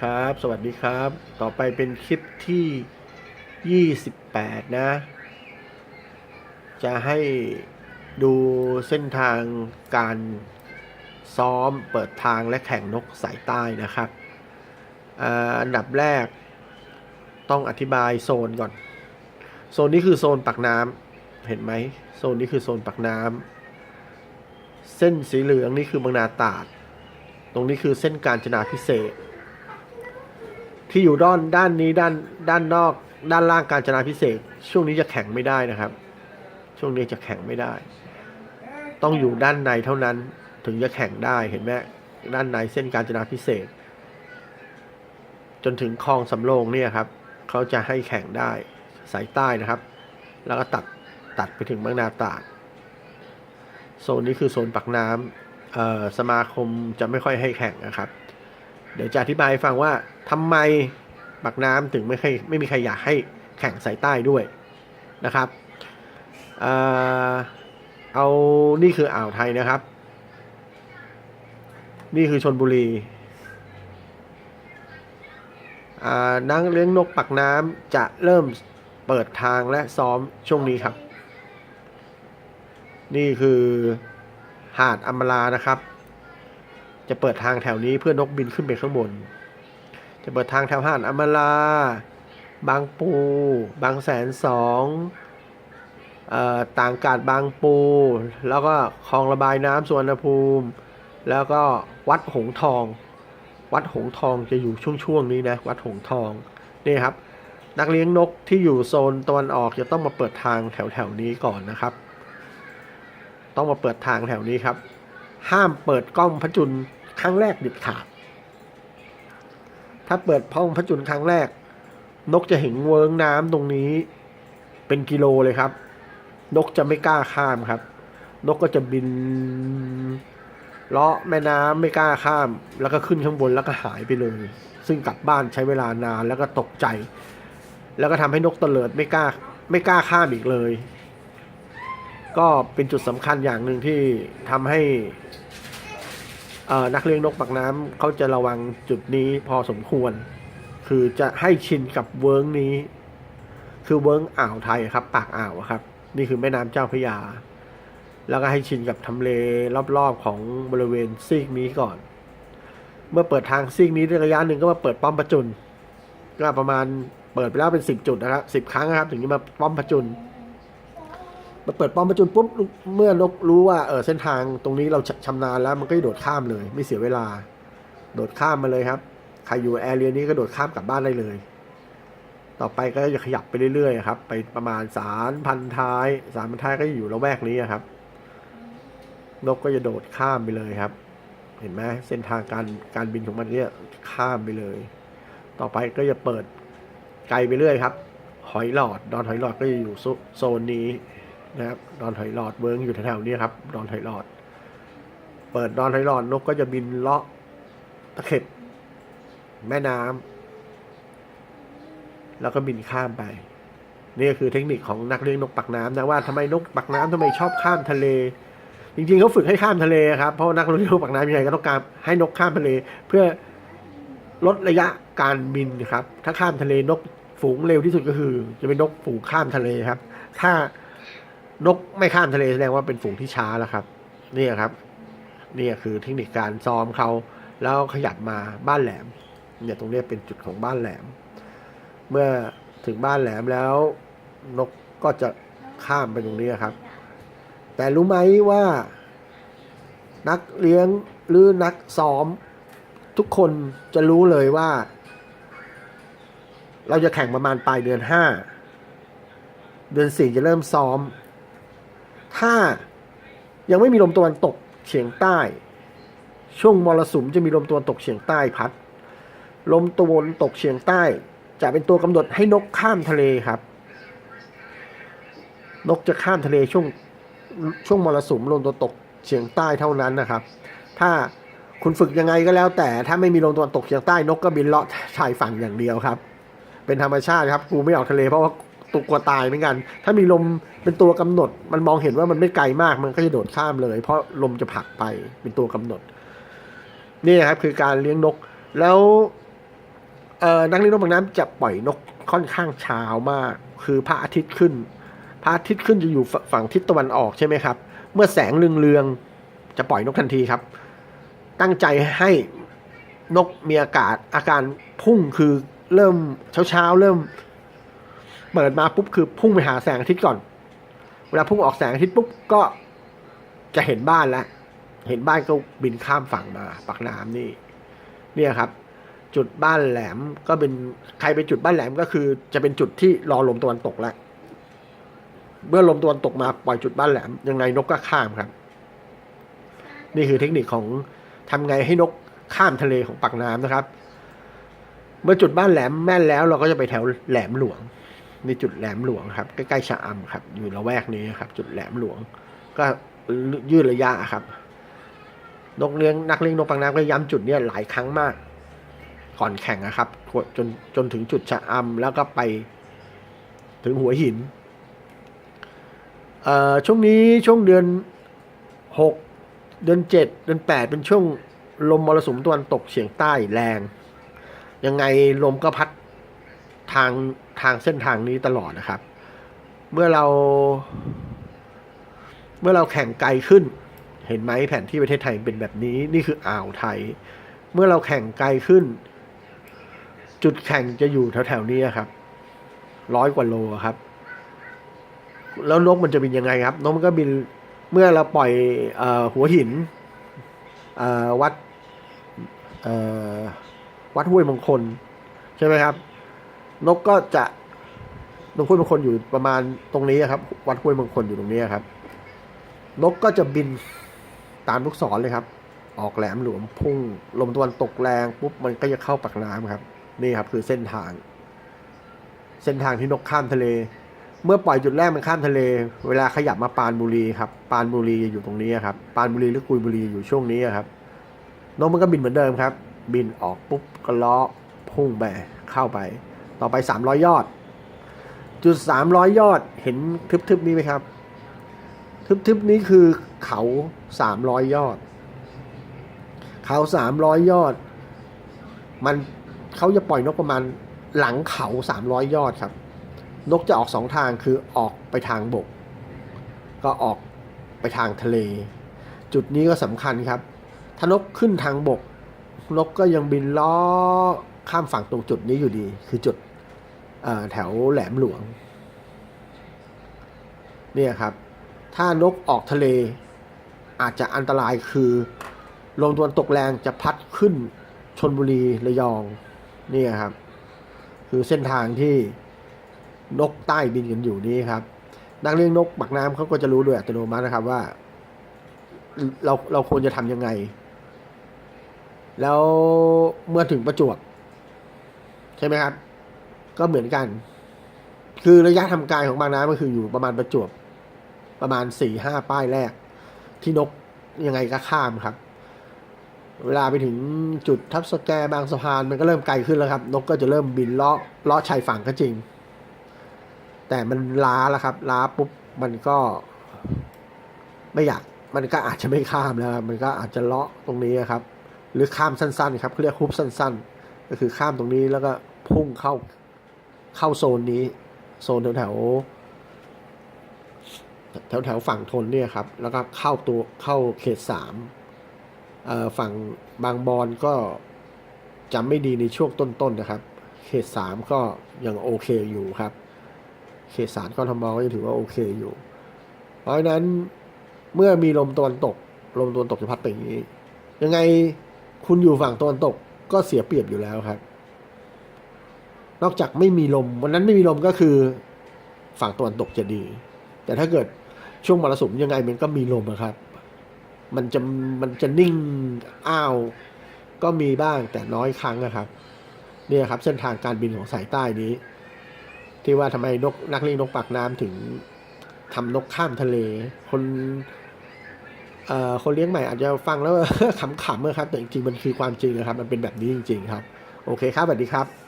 ครับ สวัสดีครับ ต่อไปเป็นคลิปที่ 28 นะ จะให้ดูเส้นทางการซ้อมเปิดทางและแข่งนกสายใต้นะครับ อันดับแรกต้องอธิบายโซนก่อน โซนนี้คือโซนปักน้ำเห็นไหม โซนนี้คือโซนปักน้ำเส้นสีเหลืองนี่คือบางนาตราด ตรงนี้คือเส้นการจนาพิเศษ ที่อยู่ด้านด้านนี้ด้านด้านนอก ด้านล่างการจนาพิเศษ ช่วงนี้จะแข่งไม่ได้นะครับ ช่วงนี้จะแข่งไม่ได้ ต้องอยู่ด้านในเท่านั้นถึงจะแข่งได้เห็นไหมด้านในเส้นการจนาพิเศษ จนถึงคลองสำโรงเนี่ยครับเขาจะให้แข่งได้สายใต้นะครับ แล้วก็ตัดตัดไปถึงบางนาตาดโซนนี้คือโซนปักน้ำสมาคมจะไม่ค่อยให้แข่งนะครับ เดี๋ยวจะอธิบายฟังว่าทำไมปากน้ำถึงไม่เคยไม่มีใครอยากให้แข่งสายใต้ด้วยนะครับเอานี่คืออ่าวไทยนะครับ นี่คือชนบุรีนักเลี้ยงนกปักน้ำจะเริ่มเปิดทางและซ้อมช่วงนี้ครับ นี่คือหาดอัมรานะครับ จะเปิดทางแถวนี้เพื่อนกบินขึ้นไปข้างบน จะเปิดทางแถวหาดอมราบางปู บางแสนสองออต่างกาดบางปู แล้วก็คลองระบายน้ำสวรรณภูมิ แล้วก็วัดหงทอง วัดหงทองจะอยู่ช่วงๆนี้นะ วัดหงทองนี่ครับ นักเลี้ยงนกที่อยู่โซนตะวันออกจะต้องมาเปิดทางแถวๆนี้ก่อนนะครับ ต้องมาเปิดทางแถวนี้ครับ ห้ามเปิดกล้องพระจุลครั้งแรกเด็ดขาด ถ้าเปิดพ้องพระจุลครั้งแรก นกจะเห็นเวิงน้ำตรงนี้ เป็นกิโลเลยครับ นกจะไม่กล้าข้ามครับ นกก็จะบินเลาะแม่น้ำไม่กล้าข้าม แล้วก็ขึ้นข้างบนแล้วก็หายไปเลย ซึ่งกลับบ้านใช้เวลานานแล้วก็ตกใจ แล้วก็ทำให้นกตเตลิดไม่กล้าไม่กล้าข้ามอีกเลย ก็เป็นจุดสำคัญอย่างหนึ่งที่ทำให้นักเลี้ยงนกปากน้ำเขาจะระวังจุดนี้พอสมควร คือจะให้ชินกับเวิร์กนี้ คือเวิร์กอ่าวไทยครับ ปากอ่าวครับ นี่คือแม่น้ำเจ้าพระยา แล้วก็ให้ชินกับทำเลรอบๆของบริเวณซีกนี้ก่อน เมื่อเปิดทางซีกนี้ได้ระยะหนึ่งก็มาเปิดป้อมประจุนก็ประมาณเปิดไปแล้วเป็นสิบจุดนะครับสิบครั้งนะครับ ถึงจะมาป้อมประจุน เปิดป้อมประจุนปุ๊บเมื่อนกรู้ว่าเออเส้นทางตรงนี้เราชชำนาญแล้วมันก็โดดข้ามเลย ไม่เสียเวลา โดดข้ามมาเลยครับใครอยู่แอเรียนี้ก็โดดข้ามกลับบ้านได้เลย ต่อไปก็จะขยับไปเรื่อยๆครับ ไปประมาณสารพันท้ายสารพันท้ายก็อยู่ละแวกนี้ครับ นกก็จะโดดข้ามไปเลยครับ เห็นไหมเส้นทางการการบินของมันเนี่ยข้ามไปเลย ต่อไปก็จะเปิดไกลไปเรื่อยครับ หอยหลอดดอนหอยหลอดก็จะอยู่โซโซนนี้ นะครับดอนหอยหลอดเวิร์งอยู่แถวๆนี้ครับดอนหอยหลอด เปิดดอนหอยหลอดนกก็จะบินเลาะตะเข็บ แม่น้ำแล้วก็บินข้ามไป นี่ก็คือเทคนิคของนักเลี้ยงนกปักน้ำนะว่าทำไมนกปักน้ำทำไมชอบข้ามทะเล จริงๆเขาฝึกให้ข้ามทะเลครับเพราะนักเลี้ยงนกปักน้ำยังไงก็ต้องการให้นกข้ามทะเล เพื่อลดระยะการบินครับ ถ้าข้ามทะเลนกฝูงเร็วที่สุดก็คือ จะเป็นนกฝูงข้ามทะเลครับ ถ้า นกไม่ข้ามทะเลแสดงว่าเป็นฝูงที่ช้าแล้วครับนี่ครับ นี่คือเทคนิคการซ้อมเขาแล้วขยับมาบ้านแหลม เนี่ยตรงนี้เป็นจุดของบ้านแหลม เมื่อถึงบ้านแหลมแล้ว นกก็จะข้ามไปตรงนี้ครับ แต่รู้ไหมว่า นักเลี้ยงหรือนักซ้อม ทุกคนจะรู้เลยว่า เราจะแข่งประมาณปลายเดือนห้าเดือนสี่จะเริ่มซ้อม ถ้ายังไม่มีลมตะวันตกเฉียงใต้ ช่วงมรสุมจะมีลมตะวันตกเฉียงใต้พัด ลมตะวันตกเฉียงใต้ จะเป็นตัวกำหนดให้นกข้ามทะเลครับ นกจะข้ามทะเลช่วงช่วงมรสุมลมตะวันตกเฉียงใต้เท่านั้นนะครับ ถ้าคุณฝึกยังไงก็แล้ว แต่ถ้าไม่มีลมตะวันตกเฉียงใต้นกก็บินเลาะชายฝั่งอย่างเดียวครับ เป็นธรรมชาติครับ กูไม่ออกทะเลเพราะว่า ตุกกลัวตายเหมือนกัน ถ้ามีลมเป็นตัวกำหนด มันมองเห็นว่ามันไม่ไกลมากมันก็จะโดดข้ามเลย เพราะลมจะผลักไปเป็นตัวกำหนด นี่นะครับคือการเลี้ยงนก แล้วเอ่อนักเลี้ยงนกบางน้ำจะปล่อยนกค่อนข้างเช้ามาก คือพระอาทิตย์ขึ้น พระอาทิตย์ขึ้นจะอยู่ฝฝั่งทิศตะวันออกใช่ไหมครับ เมื่อแสงเรืองๆจะปล่อยนกทันทีครับ ตั้งใจให้นกมีอากาศอาการพุ่งคือเริ่มเช้าๆเริ่ม เปิดมาปุ๊บคือพุ่งไปหาแสงอาทิตย์ก่อน เวลาพุ่งออกแสงอาทิตย์ปุ๊บก็จะเห็นบ้านแล้ว เห็นบ้านก็บินข้ามฝั่งมาปากน้ำนี่ เนี่ยครับ จุดบ้านแหลมก็เป็นใครไปจุดบ้านแหลมก็คือ จะเป็นจุดที่รอลมตะวันตกแล้วเมื่อลมตะวันตกมาปล่อยจุดบ้านแหลม ยังไงนกก็ข้ามครับ นี่คือเทคนิคของทำไงให้นกข้ามทะเลของปากน้ำนะครับ เมื่อจุดบ้านแหลมแม่นแล้วเราก็จะไปแถวแหลมหลวง นี่จุดแหลมหลวงครับ ใกล้ๆชะอำครับ อยู่ละแวกนี้ครับ จุดแหลมหลวง ก็ยืดระยะครับนกเลี้ยงนักเลี้ยงนกปากน้ำก็ย้ำจุดเนี้ยหลายครั้งมาก ก่อนแข่งนะครับจนจนถึงจุดชะอำแล้วก็ไปถึงหัวหินช่วงนี้ช่วงเดือนหกเดือนเจ็ดเดือนแปดเป็นช่วงลมมรสุมตะวันตกเฉียงใต้แรง ยังไงลมก็พัดทาง ทางเส้นทางนี้ตลอดนะครับ เมื่อเรา เมื่อเราแข่งไกลขึ้น เห็นไหมแผนที่ประเทศไทยเป็นแบบนี้ นี่คืออ่าวไทย เมื่อเราแข่งไกลขึ้น จุดแข่งจะอยู่แถวๆนี้ครับ ร้อยกว่าโลครับ แล้วนกมันจะบินยังไงครับ นกมันก็บิน เมื่อเราปล่อยอหัวหินวัดวัดห้วยมงคล ใช่ไหมครับ นกก็จะนกห้วยมงคลอยู่ประมาณตรงนี้ครับ วัดห้วยมงคลอยู่ตรงนี้ครับ นกก็จะบินตามลูกศรเลยครับ ออกแหลมหลวมพุ่ง ลมตะวันตกแรงปุ๊บมันก็จะเข้าปากน้ำครับ นี่ครับคือเส้นทาง เส้นทางที่นกข้ามทะเล เมื่อปล่อยจุดแรกมันข้ามทะเล เวลาขยับมาปานบุรีครับ ปานบุรีอยู่ตรงนี้ครับ ปานบุรีหรือกุยบุรีอยู่ช่วงนี้ครับ นกมันก็บินเหมือนเดิมครับ บินออกปุ๊บก็ล้อพุ่งไปเข้าไป ต่อไป 300 ยอด จุด 300 ยอดเห็นทึบๆนี้ไหมครับ ทึบๆนี้คือเขา 300 ยอด เขา 300 ยอด มันเขาจะปล่อยนกประมาณหลังเขา 300 ยอดครับ นกจะออกสองทางคือออกไปทางบก ก็ออกไปทางทะเล จุดนี้ก็สำคัญครับ ถ้านกขึ้นทางบก นกก็ยังบินล้อข้ามฝั่งตรงจุดนี้อยู่ดี คือจุดแถวแหลมหลวง เนี่ยครับ ถ้านกออกทะเลอาจจะอันตรายคือลมตะวันตกแรงจะพัดขึ้นชนบุรีระยองเนี่ยครับ คือเส้นทางที่นกใต้บินกันอยู่นี่ครับ นักเลี้ยงนกปักน้ำเขาก็จะรู้โดยอัตโนมัตินะครับว่า เราเราควรจะทำยังไง แล้วเมื่อถึงประจวบใช่ไหมครับ ก็เหมือนกัน คือระยะทำการของบางน้ำก็คืออยู่ประมาณประจวบ ประมาณสี่ห้าป้ายแรก ที่นกยังไงก็ข้ามครับ เวลาไปถึงจุดทับสแกบางสะพานมันก็เริ่มไกลขึ้นแล้วครับ นกก็จะเริ่มบินเลาะเลาะชายฝั่งก็จริง แต่มันล้าแล้วครับ ล้าปุ๊บมันก็ไม่อยากมันก็อาจจะไม่ข้ามแล้ว มันก็อาจจะเลาะตรงนี้ครับ หรือข้ามสั้นๆครับเขาเรียกฮุบสั้นๆ ก็คือข้ามตรงนี้แล้วก็พุ่งเข้าเข้าโซนนี้ โซนแถวแถวแถวฝั่งทนเนี่ยครับ แล้วก็เข้าตัวเข้าเขตสามฝั่งบางบอนก็จะไม่ดีในช่วงต้นๆนะครับ เขตสามก็ยังโอเคอยู่ครับ เขตสารกทมก็ยังถือว่าโอเคอยู่ เพราะฉะนั้นเมื่อมีลมตะวันตก ลมตะวันตกจะพัดไปอย่างนี้ ยังไง คุณอยู่ฝั่งตะวันตกก็เสียเปรียบอยู่แล้วครับ นอกจากไม่มีลม วันนั้นไม่มีลมก็คือฝั่งตะวันตกจะดี แต่ถ้าเกิดช่วงมรสุมยังไงมันก็มีลมอะครับ มันจะมันจะนิ่งอ้าว ก็มีบ้างแต่น้อยครั้งนะครับเนี่ยครับ เส้นทางการบินของสายใต้นี้ ที่ว่าทำไมนกนักเลี้ยงนกปากน้ำถึงทำนกข้ามทะเล คน คนเลี้ยงใหม่อาจจะฟังแล้วขำๆนะครับแต่จริงๆมันคือความจริงนะครับ มันเป็นแบบนี้จริง ๆ ครับ โอเคครับสวัสดีครับ